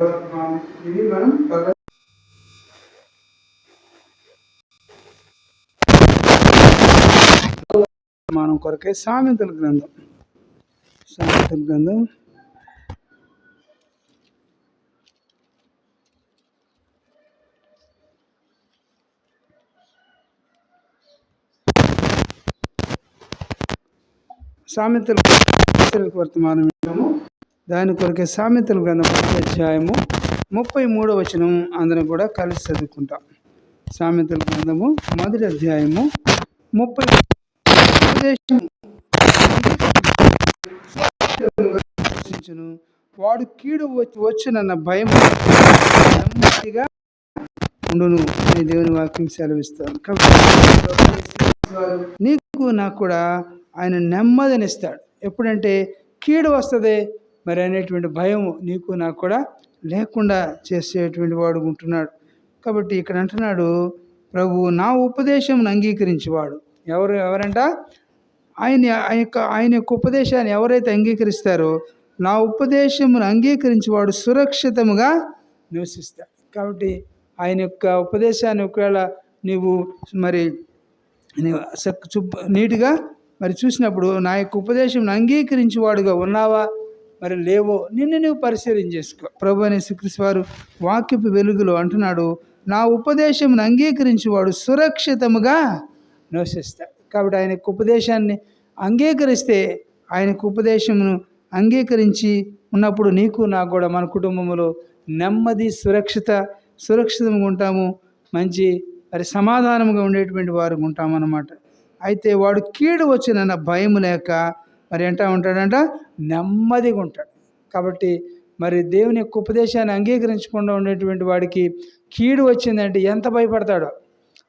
ఇది మనం భగవద్ మనం కొరకే సామెతల గ్రంథం సామెతల గ్రంథం సామెతల సామెతలకు వర్తమానం వింటాము దాని కొరకే సామెతల గ్రంథం మొదటి అధ్యాయము ముప్పై మూడో వచనం అందరం కూడా కలిసి చదువుకుంటాం. సామెతల గ్రంథము మొదటి అధ్యాయము ముప్పై ఉపదేశం. వాడు కీడు వచ్చి వచ్చునన్న భయం ఉండును. అని దేవుని వాక్యం సెలవిస్తాను కాబట్టి నీకు నాకు కూడా ఆయన నెమ్మదినిస్తాడు. ఎప్పుడంటే కీడు వస్తుంది మరి అనేటువంటి భయం నీకు నాకు కూడా లేకుండా చేసేటువంటి వాడు ఉంటున్నాడు. కాబట్టి ఇక్కడ అంటున్నాడు ప్రభు నా ఉపదేశం అంగీకరించేవాడు. ఎవరు ఎవరంట? ఆయన ఆయన యొక్క ఆయన యొక్క ఉపదేశాన్ని ఎవరైతే అంగీకరిస్తారో నా ఉపదేశమును అంగీకరించేవాడు సురక్షితముగా నివసిస్తాడు. కాబట్టి ఆయన యొక్క ఉపదేశాన్ని ఒకవేళ నీవు మరి నీవు నీట్గా మరి చూసినప్పుడు నా యొక్క ఉపదేశం అంగీకరించేవాడుగా ఉన్నావా? మరి లేవో నిన్ను నువ్వు పరిశీలన చేసుకో. ప్రభు అనే శ్రీకృష్ణ వారు వాక్యపు వెలుగులో అంటున్నాడు నా ఉపదేశం అంగీకరించేవాడు సురక్షితముగా నివసిస్తాడు. కాబట్టి ఆయన ఉపదేశాన్ని అంగీకరిస్తే ఆయన ఉపదేశమును అంగీకరించి ఉన్నప్పుడు నీకు నాకు కూడా మన కుటుంబంలో నెమ్మది సురక్షిత సురక్షితంగా ఉంటాము. మంచి మరి సమాధానంగా ఉండేటువంటి వారు ఉంటామన్నమాట. అయితే వాడు కీడు వచ్చినన్న భయం లేక మరి ఎంటా ఉంటాడంట నెమ్మదిగా ఉంటాడు. కాబట్టి మరి దేవుని యొక్క ఉపదేశాన్ని అంగీకరించకుండా ఉండేటువంటి వాడికి కీడు వచ్చిందంటే ఎంత భయపడతాడో.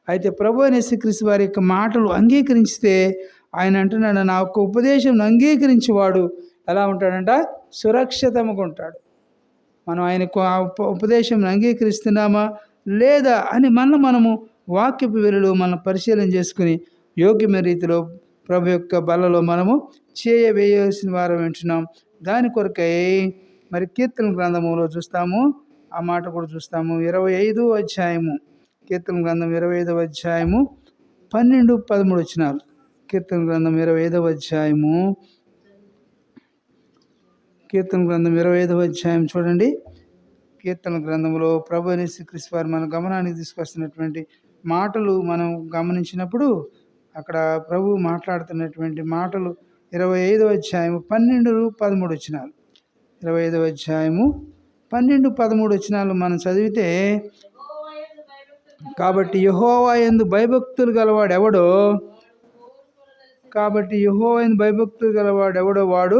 అయితే ప్రభు అనేసి వారి యొక్క మాటలు అంగీకరించితే ఆయన అంటున్నాడు నా యొక్క ఉపదేశం అంగీకరించేవాడు ఎలా ఉంటాడంట? సురక్షితంగా ఉంటాడు. మనం ఆయనకు ఆ ఉపదేశం అంగీకరిస్తున్నామా? లేదా అని మన మనము వాక్యపు వెలులో మనం పరిశీలన చేసుకుని యోగ్యమైన రీతిలో ప్రభు యొక్క బలలో మనము చేయవేయాల్సిన వారం వింటున్నాం. దాని కొరకై మరి కీర్తన గ్రంథములో చూస్తాము. ఆ మాట కూడా చూస్తాము. ఇరవై ఐదు అధ్యాయము. కీర్తన గ్రంథం ఇరవై ఐదవ అధ్యాయము పన్నెండు పదమూడు వచ్చినారు కీర్తన గ్రంథం ఇరవై ఐదవ అధ్యాయము. కీర్తన గ్రంథం ఇరవై ఐదవ అధ్యాయం చూడండి. కీర్తన గ్రంథంలో ప్రభు అని శ్రీకృష్ణ వారు మన గమనానికి తీసుకొస్తున్నటువంటి మాటలు మనం గమనించినప్పుడు అక్కడ ప్రభు మాట్లాడుతున్నటువంటి మాటలు ఇరవై ఐదవ అధ్యాయము పన్నెండు పదమూడు వచ్చినాలు ఇరవై ఐదవ అధ్యాయము పన్నెండు పదమూడు వచ్చినాలు మనం చదివితే కాబట్టి యహోవా ఎందు భయభక్తులు గలవాడు ఎవడో కాబట్టి యహోవా ఎందు భయభక్తులు గలవాడు ఎవడో వాడు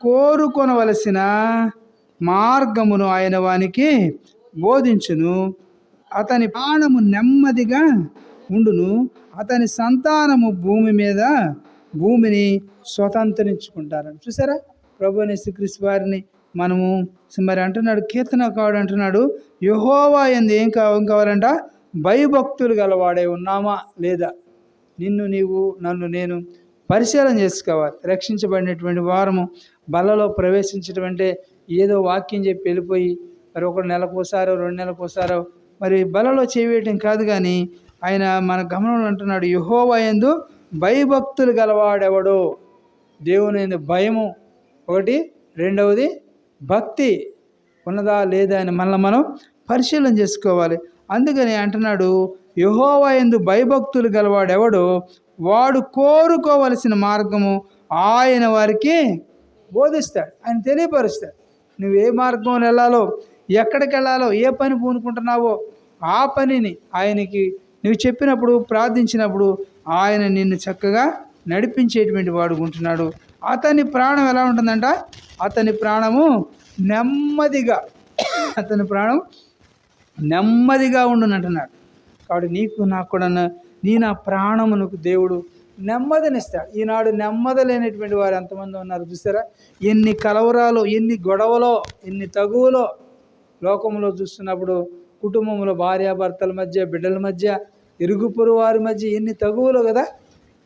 కోరుకొనవలసిన మార్గమును ఆయన వానికి బోధించును. అతని ప్రాణము నెమ్మదిగా ఉండును. అతని సంతానము భూమి మీద భూమిని స్వతంత్రించుకుంటారని. చూసారా? ప్రభు శ్రీకృష్ణ వారిని మనము మరి అంటున్నాడు కీర్తనకాడు అంటున్నాడు యహోవా ఎందు ఏం కావం కావాలంట? భయభక్తులు గలవాడే ఉన్నామా లేదా? నిన్ను నీవు నన్ను నేను పరిశీలన చేసుకోవాలి. రక్షించబడినటువంటి వారము బలలో ప్రవేశించడం అంటే ఏదో వాక్యం చెప్పి వెళ్ళిపోయి మరి ఒక నెలకు రెండు నెలకోసారో మరి బలలో చేయటం కాదు కానీ ఆయన మన గమనంలో అంటున్నాడు యహోవా యందు భయభక్తులు గలవాడెవడు? దేవుని భయము. ఒకటి. రెండవది భక్తి ఉన్నదా లేదా అని మళ్ళీ మనం పరిశీలన చేసుకోవాలి. అందుకని అంటున్నాడు యహోవా ఎందు భయభక్తులు గలవాడెవడు? వాడు కోరుకోవలసిన మార్గము ఆయన వారికి బోధిస్తాడు ఆయన తెలియపరుస్తాడు. నువ్వు ఏ మార్గంలో వెళ్ళాలో ఎక్కడికి వెళ్ళాలో ఏ పని పూనుకుంటున్నావో ఆ పనిని ఆయనకి నువ్వు చెప్పినప్పుడు ప్రార్థించినప్పుడు ఆయన నిన్ను చక్కగా నడిపించేటువంటి వాడు ఉంటున్నాడు. అతని ప్రాణం ఎలా ఉంటుందంట? అతని ప్రాణము నెమ్మదిగా అతని ప్రాణం నెమ్మదిగా ఉండునంటున్నాడు. కాబట్టి నీకు నాకు కూడా నీ నా ప్రాణమునకు దేవుడు నెమ్మదినిస్తాడు. ఈనాడు నెమ్మది లేనటువంటి వారు ఎంతమంది ఉన్నారు చూసారా ఎన్ని కలవరాలు ఎన్ని గొడవలో ఎన్ని తగువలో లోకంలో చూస్తున్నప్పుడు కుటుంబంలో భార్యాభర్తల మధ్య బిడ్డల మధ్య ఇరుగు పొరుగు వారి మధ్య ఎన్ని తగువలు కదా?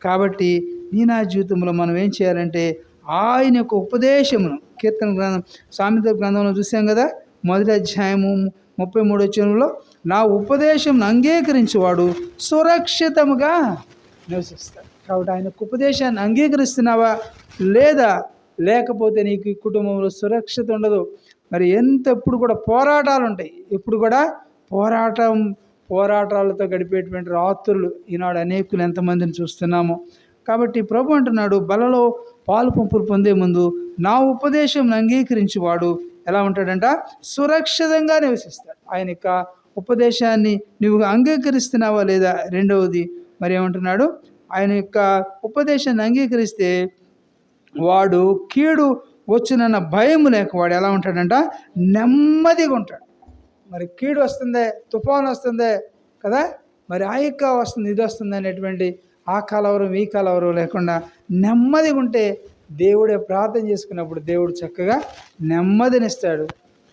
కాబట్టి నీ నా జీవితంలో మనం ఏం చేయాలంటే ఆయన యొక్క ఉపదేశమును కీర్తన గ్రంథం సామెత గ్రంథంలో చూసాం కదా? మొదటి అధ్యాయము ముప్పై మూడు వచనంలో నా ఉపదేశం అంగీకరించేవాడు సురక్షితముగా నివసిస్తాడు. కాబట్టి ఆయన ఉపదేశాన్ని అంగీకరిస్తున్నావా లేదా? లేకపోతే నీకు కుటుంబంలో సురక్షిత ఉండదు. మరి ఎంత ఎప్పుడు కూడా పోరాటాలు ఉంటాయి. ఎప్పుడు కూడా పోరాటం పోరాటాలతో గడిపేటువంటి రాత్రులు ఈనాడు అనేకులు ఎంతమందిని చూస్తున్నాము. కాబట్టి ప్రభు అంటున్నాడు బలలో పాలు పంపులు పొందే ముందు నా ఉపదేశం అంగీకరించేవాడు. ఎలా ఉంటాడంట? సురక్షితంగా నివసిస్తాడు. ఆయన యొక్క ఉపదేశాన్ని నువ్వు అంగీకరిస్తున్నావా లేదా? రెండవది మరి ఏమంటున్నాడు? ఆయన యొక్క ఉపదేశాన్ని అంగీకరిస్తే వాడు కీడు వచ్చినన్న భయం లేక వాడు ఎలా ఉంటాడంట? నెమ్మదిగా ఉంటాడు. మరి కీడు వస్తుంది తుఫాను వస్తుంది కదా? మరి ఆ యొక్క వస్తుంది ఇది వస్తుంది అనేటువంటి ఆ కలవరం ఈ కలవరం లేకుండా నెమ్మదిగా ఉంటే దేవుడే ప్రార్థన చేసుకున్నప్పుడు దేవుడు చక్కగా నెమ్మదినిస్తాడు.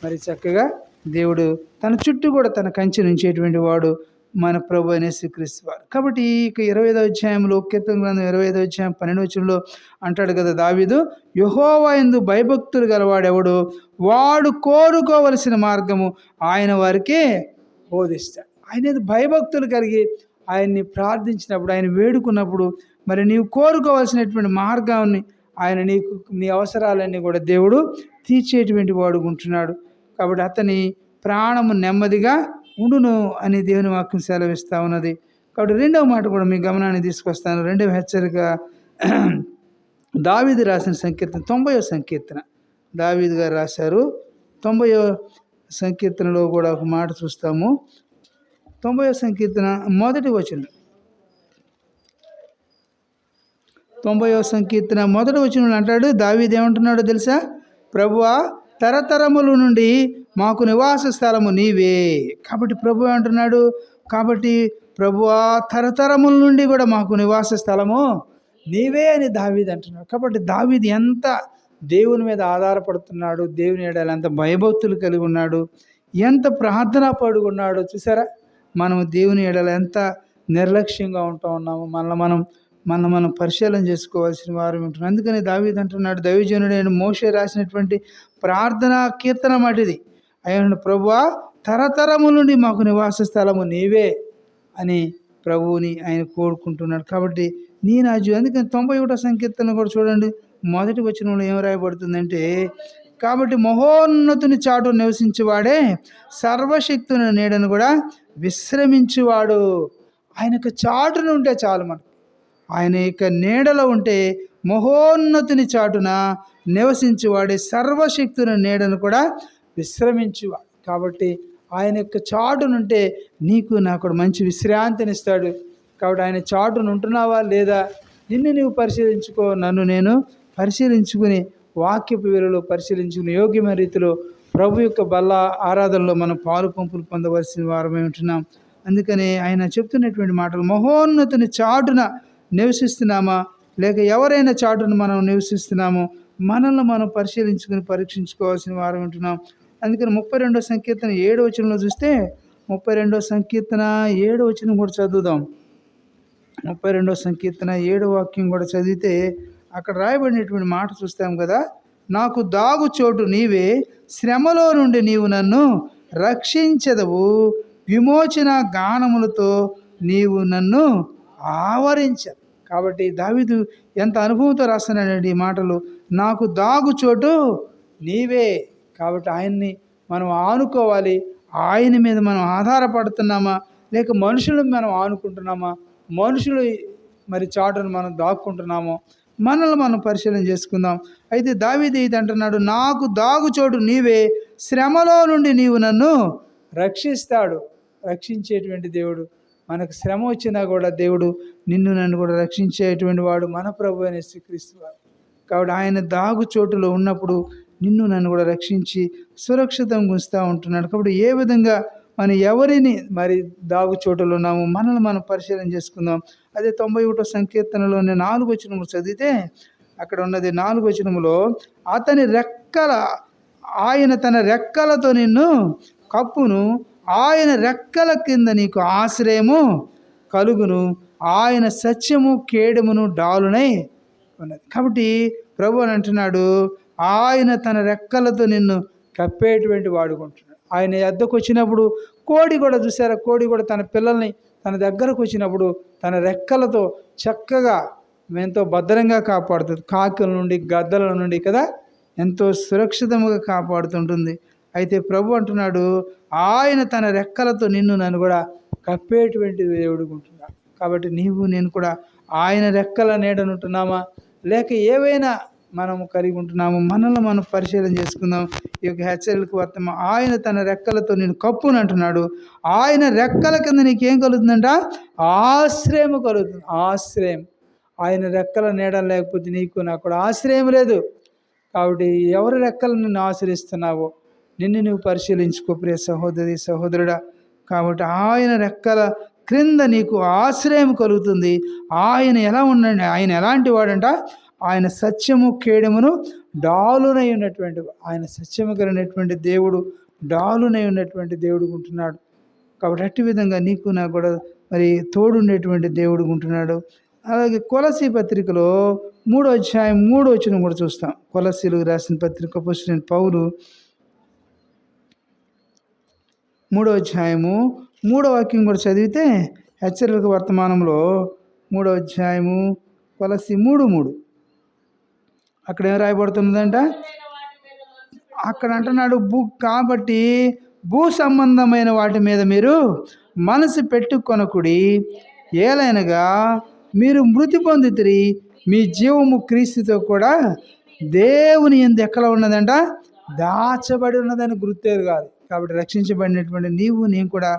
మరి చక్కగా దేవుడు తన చుట్టూ కూడా తన కంచె నుంచేటువంటి వాడు మన ప్రభు అనే శ్రీక్రీస్తు వారు. కాబట్టి ఇక ఇరవై ఐదో అధ్యాయంలో కీర్తన గ్రంథం ఇరవై ఐదో అధ్యాయం పన్నెండు వచ్చంలో అంటాడు కదా దావీదు యహోవా ఎందు భయభక్తులు గలవాడెవడు? వాడు కోరుకోవలసిన మార్గము ఆయన వారికి బోధిస్తాడు. ఆయన భయభక్తులు కలిగి ఆయన్ని ప్రార్థించినప్పుడు ఆయన వేడుకున్నప్పుడు మరి నీవు కోరుకోవాల్సినటువంటి మార్గాన్ని ఆయన నీకు నీ అవసరాలన్నీ కూడా దేవుడు తీర్చేటువంటి వాడు ఉంటున్నాడు కాబట్టి అతని ప్రాణము నెమ్మదిగా ఉండును అని దేవుని వాక్యం సెలవిస్తూ ఉన్నది. కాబట్టి రెండవ మాట కూడా మీ గమనాన్ని తీసుకొస్తాను. రెండవ హెచ్చరిక దావీది రాసిన సంకీర్తన తొంభైవ సంకీర్తన. దావీదు గారు రాశారు. తొంభైవ సంకీర్తనలో కూడా ఒక మాట చూస్తాము. తొంభై సంకీర్తన మొదటి వచనం. తొంభైవ సంకీర్తన మొదటి వచనంలో అంటాడు దావీది ఏమంటున్నాడో తెలుసా? ప్రభువా తరతరముల నుండి మాకు నివాస స్థలము నీవే. కాబట్టి ప్రభు అంటున్నాడు కాబట్టి ప్రభువా తరతరముల నుండి కూడా మాకు నివాస స్థలము నీవే అని దావీది అంటున్నాడు. కాబట్టి దావీది ఎంత దేవుని మీద ఆధారపడుతున్నాడు దేవుని ఏడాలి ఎంత భయభక్తులు కలిగి ఉన్నాడు ఎంత ప్రార్థన పడుకున్నాడో చూసారా? మనం దేవుని ఏడాలి ఎంత నిర్లక్ష్యంగా ఉంటా ఉన్నాము మనల్ని మనం మనం మనం పరిశీలన చేసుకోవాల్సిన వారు ఉంటున్నాం అందుకని దావీద్ అంటున్నాడు దైవజనుడైన మోషే రాసినటువంటి ప్రార్థన కీర్తన మాటిది. ఆయన ప్రభువా తరతరము నుండి మాకు నివాస స్థలము నీవే అని ప్రభువుని ఆయన కోరుకుంటున్నాడు. కాబట్టి నీ రాజు అందుకని తొంభై ఒకటో సంకీర్తన కూడా చూడండి. మొదటి వచనంలో ఏం రాయబడుతుందంటే కాబట్టి మహోన్నతుని చాటు నివసించేవాడే సర్వశక్తుని నీడను కూడా విశ్రమించువాడు. యొక్క చాటున ఉంటే చాలు మనకు. ఆయన యొక్క నీడలో ఉంటే మహోన్నతుని చాటున నివసించేవాడే సర్వశక్తుని నీడను కూడా విశ్రమించువాడు కాబట్టి ఆయన యొక్క చాటునుంటే నీకు నాకు మంచి విశ్రాంతినిస్తాడు. కాబట్టి ఆయన చాటును ఉంటున్నావా లేదా? నిన్ను నీవు పరిశీలించుకో. నన్ను నేను పరిశీలించుకుని వాక్యపు విలువలో పరిశీలించుకుని యోగ్యమైన రీతిలో ప్రభు యొక్క బల్ల ఆరాధనలో మనం పాలు పంపులు పొందవలసిన వారమే ఉంటున్నాం. అందుకని ఆయన చెప్తున్నటువంటి మాటలు మహోన్నతుని చాటున నివసిస్తున్నామా? లేక ఎవరైనా చాటును మనం నివసిస్తున్నామో మనల్ని మనం పరిశీలించుకుని పరీక్షించుకోవాల్సిన వారం ఉంటున్నాం. అందుకని ముప్పై రెండో సంకీర్తన ఏడో వచనంలో చూస్తే ముప్పై రెండో సంకీర్తన ఏడో వచనం కూడా చదువుదాం. ముప్పై రెండో సంకీర్తన ఏడో వాక్యం కూడా చదివితే అక్కడ రాయబడినటువంటి మాట చూస్తాం కదా నాకు దాగు చోటు నీవే శ్రమలో నుండి నీవు నన్ను రక్షించదవు. విమోచన గానములతో నీవు నన్ను ఆవరించ. కాబట్టి దావిదు ఎంత అనుభవంతో రాస్తున్నాడండి ఈ మాటలు నాకు దాగు చోటు నీవే. కాబట్టి ఆయన్ని మనం ఆనుకోవాలి. ఆయన మీద మనం ఆధారపడుతున్నామా? లేక మనుషులను మనం ఆనుకుంటున్నామా? మనుషులు మరి చాటును మనం దాక్కుంటున్నామో? మనల్ని మనం పరిశీలన చేసుకుందాం. అయితే దావీది ఇది అంటున్నాడు? నాకు దాగు చోటు నీవే. శ్రమలో నుండి నీవు నన్ను రక్షిస్తాడు. రక్షించేటువంటి దేవుడు. మనకు శ్రమ వచ్చినా కూడా దేవుడు నిన్ను నన్ను కూడా రక్షించేటువంటి వాడు మన ప్రభు అనే శ్రీక్రీస్తు కాబట్టి ఆయన దాగు చోటులో ఉన్నప్పుడు నిన్ను నన్ను కూడా రక్షించి సురక్షితంగా ఉంచుతూ ఉంటున్నాడు. కాబట్టి ఏ విధంగా మనం ఎవరిని మరి దాగు చోటులో ఉన్నాము మనల్ని మనం పరిశీలన చేసుకుందాం. అదే తొంభై ఒకటో సంకీర్తనలోని నాలుగు వచనములు చదివితే అక్కడ ఉన్నది నాలుగు వచనములో అతని రెక్కల ఆయన తన రెక్కలతో నిన్ను కప్పును ఆయన రెక్కల కింద నీకు ఆశ్రయము కలుగును ఆయన సత్యము కేడమును డాలునై ఉన్నది. కాబట్టి ప్రభు అని అంటున్నాడు ఆయన తన రెక్కలతో నిన్ను కప్పేటువంటి వాడుకుంటున్నాడు ఆయన ఎద్దకు వచ్చినప్పుడు కోడి కూడా చూసారా? కోడి కూడా తన పిల్లల్ని తన దగ్గరకు వచ్చినప్పుడు తన రెక్కలతో చక్కగా ఎంతో భద్రంగా కాపాడుతుంది. కాకుల నుండి గద్దల నుండి కదా ఎంతో సురక్షితంగా కాపాడుతుంటుంది. అయితే ప్రభు అంటున్నాడు ఆయన తన రెక్కలతో నిన్ను నన్ను కూడా కప్పేటువంటి దేవుడుకుంటున్నాడు కాబట్టి నీవు నేను కూడా ఆయన రెక్కల నీడనుంటున్నామా? లేక ఏవైనా మనము కలిగి ఉంటున్నాము మనల్ని మనం పరిశీలన చేసుకుందాం. ఈ యొక్క హెచ్చరికలకు వర్తమ. ఆయన తన రెక్కలతో నేను కప్పుని అంటున్నాడు. ఆయన రెక్కల కింద నీకేం కలుగుతుందంట? ఆశ్రయం కలుగుతుంది. ఆశ్రయం. ఆయన రెక్కల నీడ లేకపోతే నీకు నాకు కూడా ఆశ్రయం లేదు. కాబట్టి ఎవరి రెక్కలు నిన్ను ఆశ్రయిస్తున్నావో నిన్ను నువ్వు పరిశీలించుకో ప్రియ సహోదరి సహోదరుడా. కాబట్టి ఆయన రెక్కల క్రింద నీకు ఆశ్రయం కలుగుతుంది. ఆయన ఎలా ఉండండి? ఆయన ఎలాంటి వాడంట? ఆయన సత్యము కేడమును డాలునై ఉన్నటువంటి ఆయన సత్యము కలిగినటువంటి దేవుడు డాలునై ఉన్నటువంటి దేవుడు ఉంటున్నాడు. కాబట్టి అట్టి విధంగా నీకు నాకు కూడా మరి తోడుండేటువంటి దేవుడు ఉంటున్నాడు. అలాగే కొలసి పత్రికలో మూడో అధ్యాయం మూడో వచ్చిన కూడా చూస్తాం. కొలసీలు రాసిన పత్రిక పుష్ణ పౌరు మూడో అధ్యాయము మూడో వాక్యం కూడా చదివితే హెచ్చరిక వర్తమానంలో మూడో అధ్యాయము కొలసి మూడు మూడు. అక్కడ ఏం రాయబడుతున్నదంట? అక్కడ అంటున్నాడు భూ కాబట్టి భూ సంబంధమైన వాటి మీద మీరు మనసు పెట్టుకొనకుడి ఏలైనగా మీరు మృతి పొందితిరి మీ జీవము క్రీస్తుతో కూడా దేవుని ఎందు ఎక్కడ ఉన్నదంట? దాచబడి ఉన్నదని గుర్తేరు కాదు. కాబట్టి రక్షించబడినటువంటి నీవు నేను కూడా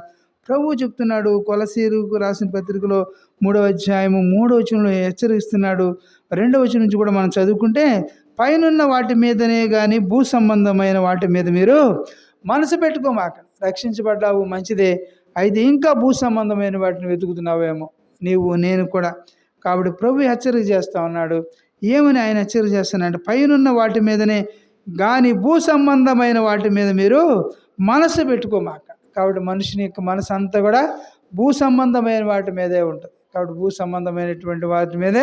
ప్రభువు చెప్తున్నాడు కొలసీరుకు రాసిన పత్రికలో మూడవ అధ్యాయము మూడవ వచనంలో హెచ్చరిస్తున్నాడు. రెండవ వచనం నుంచి కూడా మనం చదువుకుంటే పైనున్న వాటి మీదనే కానీ భూ సంబంధమైన వాటి మీద మీరు మనసు పెట్టుకోమాక. రక్షించబడ్డావు మంచిదే. అయితే ఇంకా భూ సంబంధమైన వాటిని వెతుకుతున్నావేమో? నీవు నేను కూడా. కాబట్టి ప్రభు హెచ్చరిక చేస్తా ఉన్నాడు. ఏమని ఆయన హెచ్చరిక చేస్తున్నాడు పైనున్న వాటి మీదనే కానీ భూ సంబంధమైన వాటి మీద మీరు మనసు పెట్టుకోమాక. కాబట్టి మనిషిని యొక్క మనసు అంతా కూడా భూ సంబంధమైన వాటి మీదే ఉంటుంది. కాబట్టి భూ సంబంధమైనటువంటి వాటి మీదే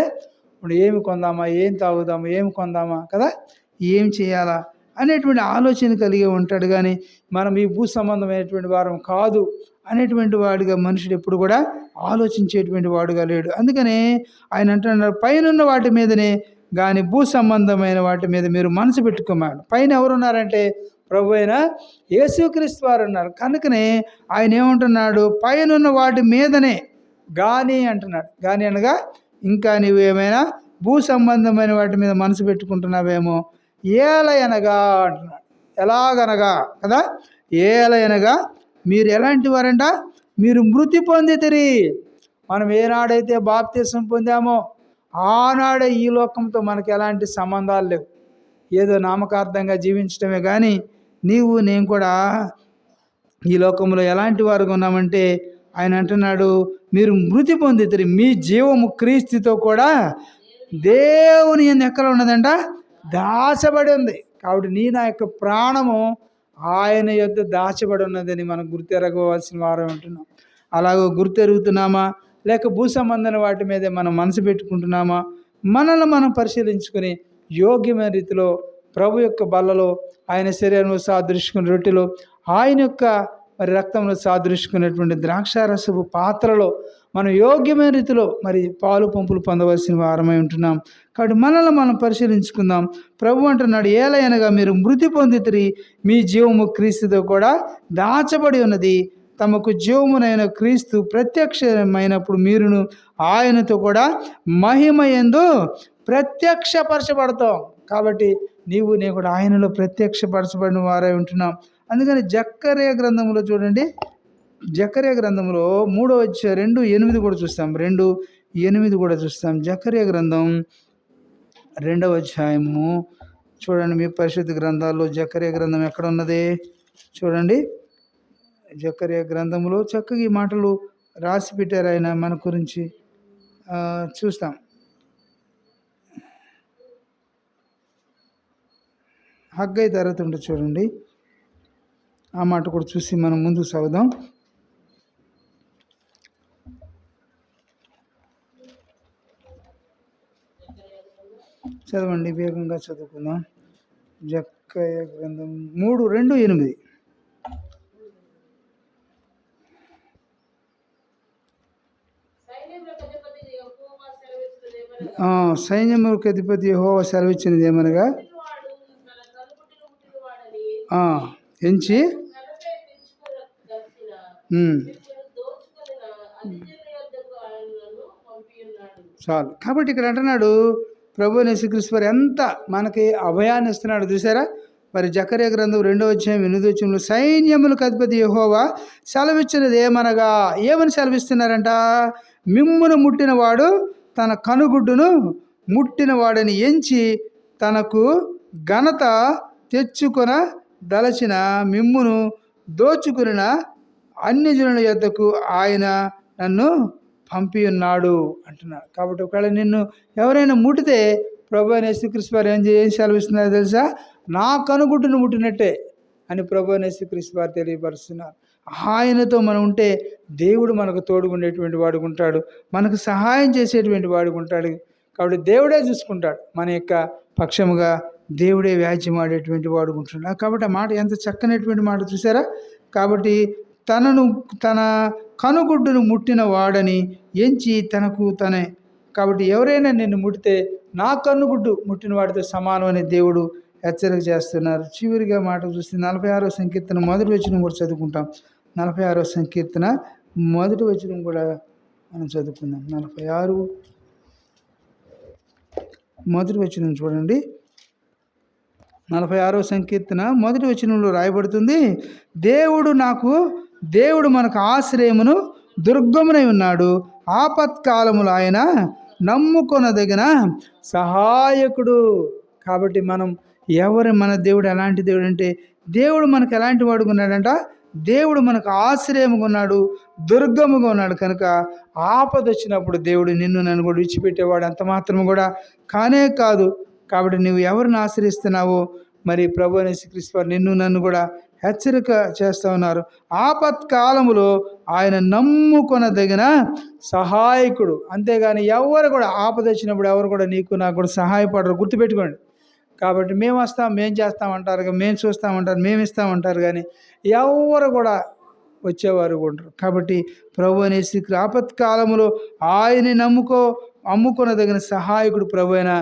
ఇప్పుడు ఏమి కొందామా ఏం తాగుదామా ఏమి కొందామా కదా? ఏం చేయాలా అనేటువంటి ఆలోచన కలిగి ఉంటాడు కానీ మనం ఈ భూ సంబంధమైనటువంటి వారం కాదు అనేటువంటి వాడిగా మనుషుడు ఎప్పుడు కూడా ఆలోచించేటువంటి వాడుగా లేడు. అందుకనే ఆయన అంటున్నారు పైన వాటి మీదనే కానీ భూ సంబంధమైన వాటి మీద మీరు మనసు పెట్టుకోమాడు. పైన ఎవరున్నారంటే ప్రభు అయిన యేసుక్రీస్తు వారు ఉన్నారు. కనుకనే ఆయన ఏమంటున్నాడు? పైన వాటి మీదనే గాని అంటున్నాడు. గాని అనగా ఇంకా నీవు ఏమైనా భూ సంబంధమైన వాటి మీద మనసు పెట్టుకుంటున్నావేమో? ఏలయనగా అంటున్నాడు. ఎలాగనగా? కదా? ఏలయనగా మీరు ఎలాంటి వారంట? మీరు మృతి పొందితిరి. మనం ఏనాడైతే బాప్తీసం పొందామో ఆనాడే ఈ లోకంతో మనకి ఎలాంటి సంబంధాలు లేవు. ఏదో నామకార్థంగా జీవించడమే కానీ నీవు నేను కూడా ఈ లోకంలో ఎలాంటి వారుగా ఉన్నామంటే ఆయన అంటున్నాడు మీరు మృతి పొందితిరి మీ జీవము క్రీస్తుతో కూడా దేవుని ఎందు ఎక్కడ ఉన్నదంట? దాచబడి ఉంది. కాబట్టి నీ నా యొక్క ప్రాణము ఆయన యొద్ద దాచబడి ఉన్నదని మనం గుర్తెరగవలసిన వారం ఉంటున్నాం. అలాగో గుర్తెరుగుతున్నామా? లేక భూ సంబంధం వాటి మీదే మనం మనసు పెట్టుకుంటున్నామా? మనల్ని మనం పరిశీలించుకొని యోగ్యమైన రీతిలో ప్రభు యొక్క బల్లలో ఆయన శరీరంలో సాదృశ్యుకున్న రొట్టెలో ఆయన యొక్క మరి రక్తంలో సాదృశ్యుకున్నటువంటి ద్రాక్షారసపు పాత్రలో మనం యోగ్యమైన రీతిలో మరి పాలు పంపులు పొందవలసిన వారమై ఉంటున్నాం. కాబట్టి మనల్ని మనం పరిశీలించుకుందాం. ప్రభు అంటున్నాడు ఏలయనగా మీరు మృతి పొందితిరి మీ జీవము క్రీస్తుతో కూడా దాచబడి ఉన్నది. తమకు జీవమునైన క్రీస్తు ప్రత్యక్షమైనప్పుడు మీరును ఆయనతో కూడా మహిమ ఎందు ప్రత్యక్షపరచబడతాం. కాబట్టి నీవు నేను కూడా ఆయనలో ప్రత్యక్షపరచబడిన వారై ఉంటున్నాం అందుకని జక్కరే గ్రంథంలో చూడండి. జకర్య గ్రంథంలో మూడో వచ్చే రెండు ఎనిమిది కూడా చూస్తాం. రెండు ఎనిమిది కూడా చూస్తాం. జకర్య గ్రంథం రెండవ అధ్యాయము. చూడండి మీ పరిశుద్ధ గ్రంథాల్లో జకర్య గ్రంథం ఎక్కడ ఉన్నది? చూడండి. జకర్య గ్రంథంలో చక్కగా ఈ మాటలు రాసి పెట్టారు ఆయన మన గురించి. చూస్తాం. హగ్గై తరగతి ఉంటుంది చూడండి. ఆ మాట కూడా చూసి మనం ముందుకు సాగుదాం. చదవండి వేగంగా చదువుకుందాం. జక్కయ గ్రంథం మూడు రెండు ఎనిమిది. సైన్యములకు అధిపతి హోవా సెలవిచ్చినది ఏమనగా పుట్టినవాడు తన కనుపుట్టిన పుట్టినవాడని ఆ, ఎంచి తనపై తెచ్చుకొనదలచిన ఉమ్, మిమ్మల్ని దోచుకొనిన అతిథుల యొద్దకు ఆయనను ఎంచి? చాలు. కాబట్టి ఇక్కడ అంటున్నాడు ప్రభు యేసుక్రీస్తు ఎంత మనకి అభయాన్ని ఇస్తున్నాడు చూసారా మరి జకరే గ్రంథం రెండో అధ్యాయం ఎనిమిది వచ్చంలో సైన్యములకు అధిపతి యహోవా సెలవిచ్చినది ఏమనగా? ఏమని సెలవిస్తున్నారంట? మిమ్మును ముట్టినవాడు తన కనుగుడ్డును ముట్టినవాడని ఎంచి తనకు ఘనత తెచ్చుకొన దలచిన మిమ్మును దోచుకున్న అన్యజనుల జనుల యొద్దకు ఆయన నన్ను పంపి ఉన్నాడు అంటున్నాడు. కాబట్టి ఒకవేళ నిన్ను ఎవరైనా ముట్టితే ప్రభు అనే యేసుక్రీస్తు వారు ఏం ఏం సెలవిస్తున్నారో తెలుసా? నా కనుగుడ్డును ముట్టినట్టే అని ప్రభు అనే యేసుక్రీస్తు వారు తెలియపరుస్తున్నారు. ఆయనతో మనం ఉంటే దేవుడు మనకు తోడుగుండేటువంటి వాడు ఉంటాడు. మనకు సహాయం చేసేటువంటి వాడు ఉంటాడు. కాబట్టి దేవుడే చూసుకుంటాడు మన యొక్క పక్షముగా దేవుడే వ్యాజ్యమాడేటువంటి వాడు ఉంటున్నాడు కాబట్టి ఆ మాట ఎంత చక్కనటువంటి మాట చూసారా? కాబట్టి తనను తన కనుగుడ్డును ముట్టిన వాడని ఎంచి తనకు తనే. కాబట్టి ఎవరైనా నిన్ను ముట్టితే నా కన్నుగుడ్డు ముట్టిన వాడితో సమానం అని దేవుడు హెచ్చరిక చేస్తున్నారు. చివరిగా మాట చూస్తే నలభై ఆరో సంకీర్తన మొదటి వచ్చిన కూడా చదువుకుంటాం. నలభై ఆరో సంకీర్తన మొదటి వచనం కూడా మనం చదువుకుందాం. నలభై ఆరు మొదటి వచ్చిన చూడండి. నలభై ఆరో సంకీర్తన మొదటి వచనంలో రాయబడుతుంది దేవుడు నాకు దేవుడు మనకు ఆశ్రయమును దుర్గమునై ఉన్నాడు. ఆపత్కాలములు ఆయన నమ్ముకొనదగిన సహాయకుడు. కాబట్టి మనం ఎవరు మన దేవుడు ఎలాంటి దేవుడు అంటే దేవుడు మనకు ఎలాంటి వాడుకున్నాడంట దేవుడు మనకు ఆశ్రయముగా ఉన్నాడు దుర్గముగా ఉన్నాడు. కనుక ఆపద వచ్చినప్పుడు దేవుడు నిన్ను నన్ను కూడా విడిచిపెట్టేవాడు అంత మాత్రం కూడా కానే కాదు. కాబట్టి నువ్వు ఎవరిని ఆశ్రయిస్తున్నావో మరి ప్రభు అనే వారు నిన్ను నన్ను కూడా హెచ్చరిక చేస్తూ ఉన్నారు. ఆపత్కాలములో ఆయన నమ్ముకొనదగిన సహాయకుడు. అంతేగాని ఎవరు కూడా ఆపద వచ్చినప్పుడు ఎవరు కూడా నీకు నాకు కూడా సహాయపడరు. గుర్తుపెట్టుకోండి. కాబట్టి మేము వస్తాం మేము చేస్తామంటారు కానీ మేము చూస్తామంటారు మేము ఇస్తామంటారు కానీ ఎవరు కూడా వచ్చేవారు కూడా ఉండరు. కాబట్టి ప్రభు అనే శ్రీ ఆపత్కాలములో ఆయన్ని నమ్ముకో అమ్ముకొనదగిన సహాయకుడు ప్రభు అయిన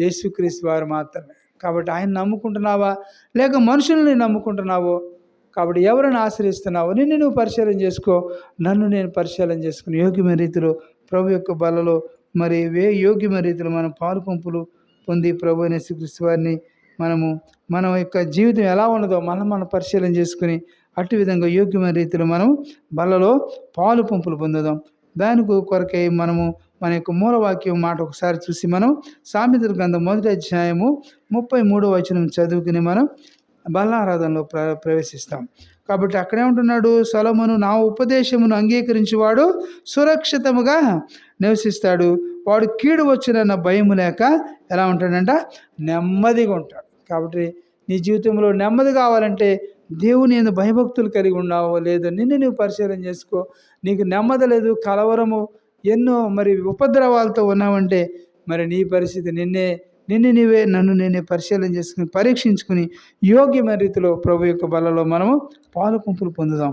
యేసుక్రీస్తు వారు మాత్రమే. కాబట్టి ఆయన నమ్ముకుంటున్నావా? లేక మనుషుల్ని నమ్ముకుంటున్నావో? కాబట్టి ఎవరిని ఆశ్రయిస్తున్నావో? నిన్ను నువ్వు పరిశీలన చేసుకో. నన్ను నేను పరిశీలన చేసుకుని యోగ్యమైన రీతిలో ప్రభు యొక్క బలలో మరి వే యోగ్యమైన రీతిలో మనం పాలు పంపులు పొంది ప్రభు అనే శ్రీకృష్ణ వారిని మనము మన యొక్క జీవితం ఎలా ఉన్నదో మనం మనం పరిశీలన చేసుకుని అట్టి విధంగా యోగ్యమైన రీతిలో మనం బలలో పాలు పంపులు పొందుదాం. దానికి కొరకై మనము మన యొక్క మూలవాక్యం మాట ఒకసారి చూసి మనం సామెతల గ్రంథం మొదటి అధ్యాయము ముప్పై మూడో వచనం చదువుకుని మనం బలారాధనలో ప్ర ప్రవేశిస్తాం. కాబట్టి అక్కడే ఉంటున్నాడు సొలమును నా ఉపదేశమును అంగీకరించేవాడు సురక్షితముగా నివసిస్తాడు. వాడు కీడు వచ్చినన్న భయము లేక ఎలా ఉంటాడంట? నెమ్మదిగా ఉంటాడు. కాబట్టి నీ జీవితంలో నెమ్మది కావాలంటే దేవుని నేను భయభక్తులు కలిగి ఉన్నావో లేదో నిన్ను నువ్వు పరిశీలన చేసుకో. నీకు నెమ్మది లేదు కలవరము ఎన్నో మరి ఉపద్రవాలతో ఉన్నావంటే మరి నీ పరిస్థితి నిన్నే నిన్ను నీవే నన్ను నేనే పరిశీలన చేసుకుని పరీక్షించుకుని యోగ్యమైన రీతిలో ప్రభు యొక్క బలలో మనము పాలు పంపులు పొందుదాం.